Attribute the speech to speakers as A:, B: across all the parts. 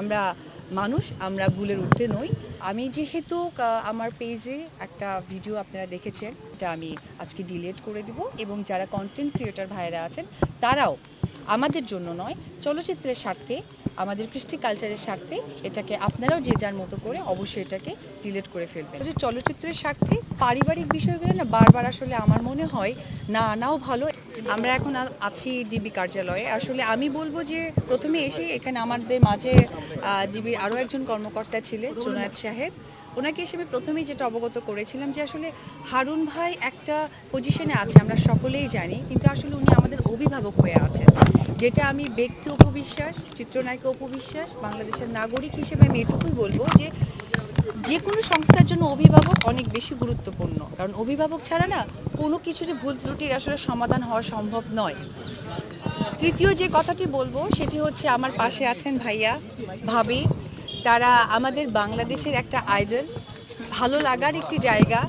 A: আমরা মানুষ, আমরা ভুলের উঠতে নই। আমি যেহেতু আমার পেজে একটা ভিডিও আপনারা দেখেছেন এটা আমি আজকে ডিলেট করে দিব এবং যারা কন্টেন্ট ক্রিয়েটার ভাইরা আছেন, তারাও আমাদের জন্য নয়, চলচ্চিত্রের স্বার্থে আমাদের কৃষ্টি কালচারের স্বার্থে এটাকে আপনারাও যে যার মতো করে অবশ্যই এটাকে ডিলেট করে ফেলবেন। যে চলচ্চিত্রের স্বার্থে পারিবারিক বিষয়গুলো না বারবার আসলে আমার মনে হয় না নাও ভালো। আমরা এখন আছি ডিবি কার্যালয়ে। আসলে আমি বলব যে প্রথমে এসে এখানে আমাদের মাঝে ডিবির আরও একজন কর্মকর্তা ছিলেন, জুনায়দ সাহেব। ওনাকে আমি প্রথমেই যেটা অবগত করেছিলাম যে আসলে হারুন ভাই একটা পজিশনে আছে, আমরা সকলেই জানি, কিন্তু আসলে উনি আমাদের অভিভাবক হয়ে আছেন। যেটা আমি ব্যক্তি উপবিশ্বাস চিত্রনায়িকা উপবিশ্বাস বাংলাদেশের নাগরিক হিসেবে আমি এটুকুই বলব যে যে কোনো সংস্থার জন্য অভিভাবক অনেক বেশি গুরুত্বপূর্ণ। কারণ অভিভাবক ছাড়া না কোনো কিছুরই ভুল ত্রুটির আসলে সমাধান হওয়া সম্ভব নয়। তৃতীয় যে কথাটি বলব, সেটি হচ্ছে আমার পাশে আছেন ভাইয়া, ভাবি তারা আমাদের বাংলাদেশের একটা আইডল ভালো লাগার একটি জায়গা।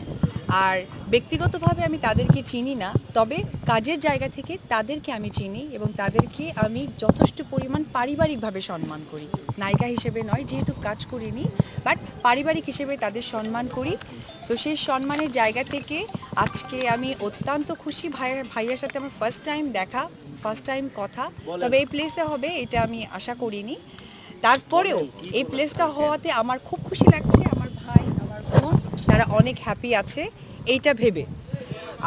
A: আর ব্যক্তিগতভাবে আমি তাদেরকে চিনি না তবে কাজের জায়গা থেকে তাদেরকে আমি চিনি এবং তাদেরকে আমি যথেষ্ট পরিমাণ পারিবারিকভাবে সম্মান করি। নায়িকা হিসেবে নয় যেহেতু কাজ করিনি বাট পারিবারিক হিসেবে তাদের সম্মান করি। তো সেই সম্মানের জায়গা থেকে আজকে আমি অত্যন্ত খুশি ভাইয়ের ভাইয়ের সাথে আমার ফার্স্ট টাইম দেখা ফার্স্ট টাইম কথা। তবে এই প্লেসে হবে এটা আমি আশা করিনি। তারপরেও এই প্লেসটা হওয়াতে আমার খুব খুশি লাগছে, আমার ভাই, আমার বোন, তারা অনেক হ্যাপি আছে, এইটা ভেবে।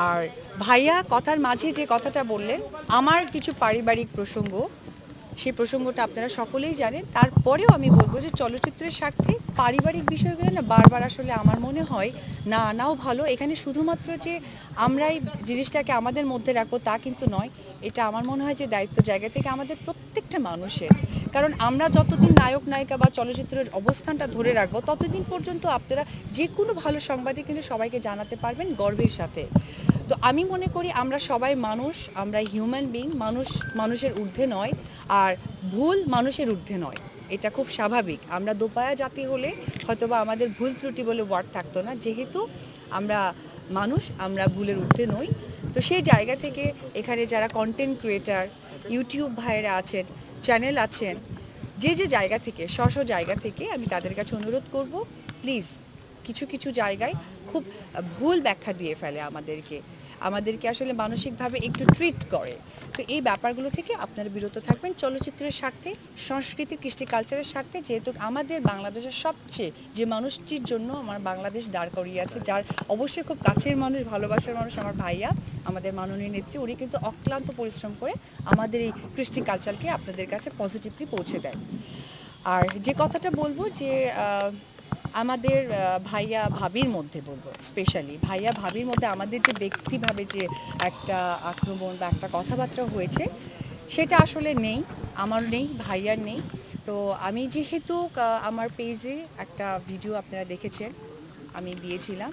A: আর ভাইয়া কথার মাঝে যে কথাটা বললেন, আমার কিছু পারিবারিক প্রসঙ্গ, সেই প্রসঙ্গটা আপনারা সকলেই জানেন। তারপরেও আমি বলব যে চলচ্চিত্রের স্বার্থে পারিবারিক বিষয়গুলো না বারবার আসলে আমার মনে হয়, না আনাও ভালো। এখানে শুধুমাত্র যে আমরাই জিনিসটাকে আমাদের মধ্যে রাখব তা কিন্তু নয়, এটা আমার মনে হয় যে দায়িত্ব জায়গা থেকে আমাদের প্রত্যেকটা মানুষের। কারণ আমরা যতদিন নায়ক, নায়িকা বা চলচ্চিত্রের অবস্থানটা ধরে রাখব, ততদিন পর্যন্ত আপনারা যে কোনো ভালো সংবাদই কিন্তু সবাইকে জানাতে পারবেন গর্বের সাথে। তো আমি মনে করি আমরা সবাই মানুষ, আমরা হিউম্যান বিং মানুষ, মানুষের ঊর্ধ্বে নয়, আর ভুল মানুষের ঊর্ধ্বে নয়। এটা খুব স্বাভাবিক। আমরা দোপায়া জাতি হলে হয়তোবা আমাদের ভুল ত্রুটি বলে ওয়ার্ড থাকতো না। যেহেতু আমরা মানুষ, আমরা ভুলের ঊর্ধ্বে নই। তো সেই জায়গা থেকে এখানে যারা কন্টেন্ট ক্রিয়েটার ইউটিউব ভাইয়েরা আছেন চ্যানেল আছেন, যে যে জায়গা থেকে, স্ব স্ব জায়গা থেকে আমি তাদের কাছে অনুরোধ করব প্লিজ কিছু কিছু জায়গায় খুব ভুল ব্যাখ্যা দিয়ে ফেলে আমাদেরকে। আমাদেরকে আসলে মানসিকভাবে একটু ট্রিট করে। তো এই ব্যাপারগুলো থেকে আপনারা বিরত থাকবেন। চলচ্চিত্রের স্বার্থে, সংস্কৃতি, কৃষ্টি কালচারের স্বার্থে, যেহেতু আমাদের বাংলাদেশের সবচেয়ে যে মানুষটির জন্য আমার বাংলাদেশ দাঁড় করিয়ে আছে, যার অবশ্যই খুব কাছের মানুষ, ভালোবাসার মানুষ আমার ভাইয়া, আমাদের মাননীয় নেত্রী, উনি কিন্তু অক্লান্ত পরিশ্রম করে আমাদের এই কৃষ্টি কালচারকে আপনাদের কাছে পজিটিভলি পৌঁছে দেয়। আর যে কথাটা বলব যে আমাদের ভাইয়া ভাবির মধ্যে বলব স্পেশালি ভাইয়া ভাবির মধ্যে আমাদের যে ব্যক্তিভাবে যে একটা আক্রমণ বা একটা কথাবার্তা হয়েছে, সেটা আসলে নেই, আমার নেই, ভাইয়ার নেই। তো আমি যেহেতু আমার পেজে একটা ভিডিও আপনারা দেখেছেন আমি দিয়েছিলাম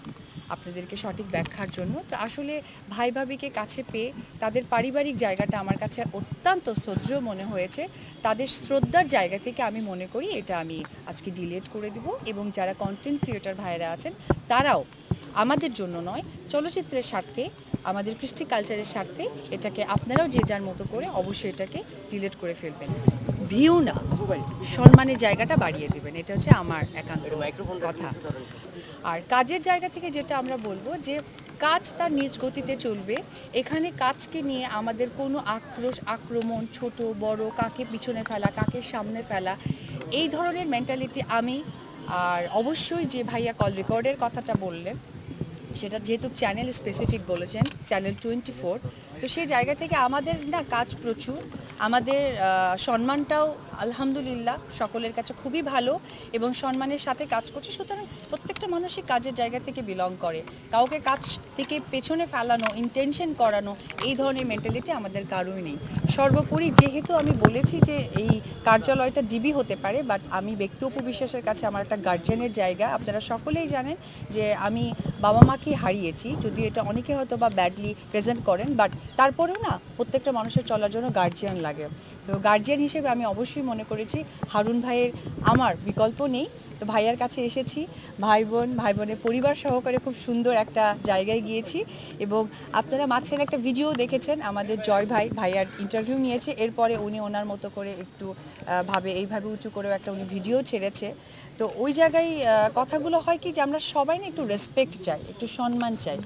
A: আপনাদেরকে সঠিক ব্যাখ্যার জন্য। তো আসলে ভাই ভাবিকে কাছে পেয়ে তাদের পারিবারিক জায়গাটা আমার কাছে অত্যন্ত শ্রদ্ধেয় মনে হয়েছে। তাদের শ্রদ্ধার জায়গা থেকে আমি মনে করি এটা আমি আজকে ডিলেট করে দিব এবং যারা কন্টেন্ট ক্রিয়েটার ভাইরা আছেন, তারাও আমাদের জন্য নয়, চলচ্চিত্রের স্বার্থে, আমাদের কৃষ্টি কালচারের স্বার্থে এটাকে আপনারাও যে যার মতো করে অবশ্যই এটাকে ডিলেট করে ফেলবেন। ভিউ না সম্মানের জায়গাটা বাড়িয়ে দেবেন। এটা হচ্ছে আমার একান্ত কথা। আর কাজের জায়গা থেকে যেটা আমরা বলব যে কাজ তার নিজ গতিতে চলবে। এখানে কাজকে নিয়ে আমাদের কোনো আক্রোশ আক্রমণ ছোট বড় কাকে পিছনে ফেলা কাকে সামনে ফেলা এই ধরনের মেন্টালিটি আমি আর অবশ্যই যে ভাইয়া কল রেকর্ডের কথাটা বললেন সেটা যেহেতু চ্যানেল স্পেসিফিক বলেছেন চ্যানেল টোয়েন্টি ফোর তো সেই জায়গা থেকে আমাদের না কাজ প্রচুর। আমাদের সম্মানটাও আলহামদুলিল্লাহ সকলের কাছে খুবই ভালো এবং সম্মানের সাথে কাজ করছি। সুতরাং প্রত্যেকটা মানুষই কাজের জায়গা থেকে বিলং করে। কাউকে কাজ থেকে পেছনে ফেলানো ইন্টেনশন করানো, এই ধরনের মেন্টালিটি আমাদের কারোই নেই। সর্বোপরি যেহেতু আমি বলেছি যে এই কার্যালয়টা ডিবি হতে পারে বাট আমি ব্যক্তি উপবিশ্বাসের কাছে আমার একটা গার্জিয়ানের জায়গা। আপনারা সকলেই জানেন যে আমি বাবা মাকে হারিয়েছি, যদি এটা অনেকে হয়তো বা ব্যাডলি প্রেজেন্ট করেন বাট তারপরেও না প্রত্যেকটা মানুষের চলার জন্য গার্জিয়ান লাগে। তো গার্জিয়ান হিসেবে আমি অবশ্যই মনে করেছি, হারুন ভাইয়ের আমার বিকল্প নেই। তো ভাইয়ার কাছে এসেছি। ভাই বোন, ভাই বোনের পরিবার সহকারে খুব সুন্দর একটা জায়গায় গিয়েছি এবং আপনারা মাঝখানে একটা ভিডিও দেখেছেন, আমাদের জয় ভাই ভাইয়ার ইন্টারভিউ নিয়েছে। এরপরে উনি ওনার মতো করে একটু ভাবে, এইভাবে উঁচু করেও একটা উনি ভিডিও ছেড়েছে। তো ওই জায়গায় কথাগুলো হয় কি যে আমরা সবাই না একটু রেসপেক্ট চাই, একটু সম্মান চাই।